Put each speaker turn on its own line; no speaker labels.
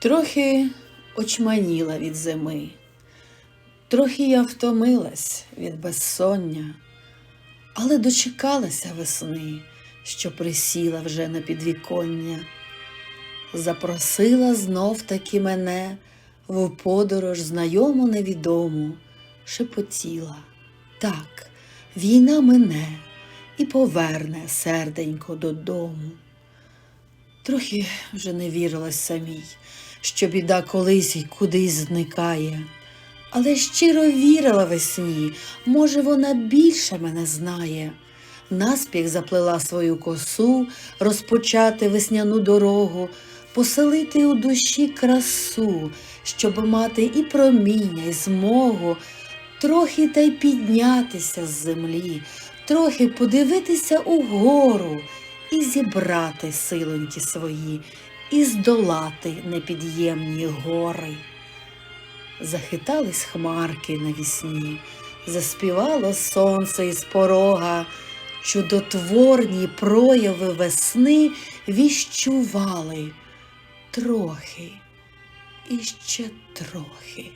Трохи очманіла від зими, трохи я втомилась від безсоння, але дочекалася весни, що присіла вже на підвіконня. Запросила знов таки мене в подорож знайому невідому, шепотіла. Так, війна мине і поверне серденько додому. Трохи вже не вірилась самій, що біда колись й кудись зникає. Але щиро вірила весні, може, вона більше мене знає. Наспіх заплела свою косу, розпочати весняну дорогу, поселити у душі красу, щоб мати і проміння, і змогу, трохи та й піднятися з землі, трохи подивитися угору і зібрати силоньки свої, і здолати непід'ємні гори. Захитались хмарки навісні, заспівало сонце із порога, чудотворні прояви весни віщували трохи іще ще трохи.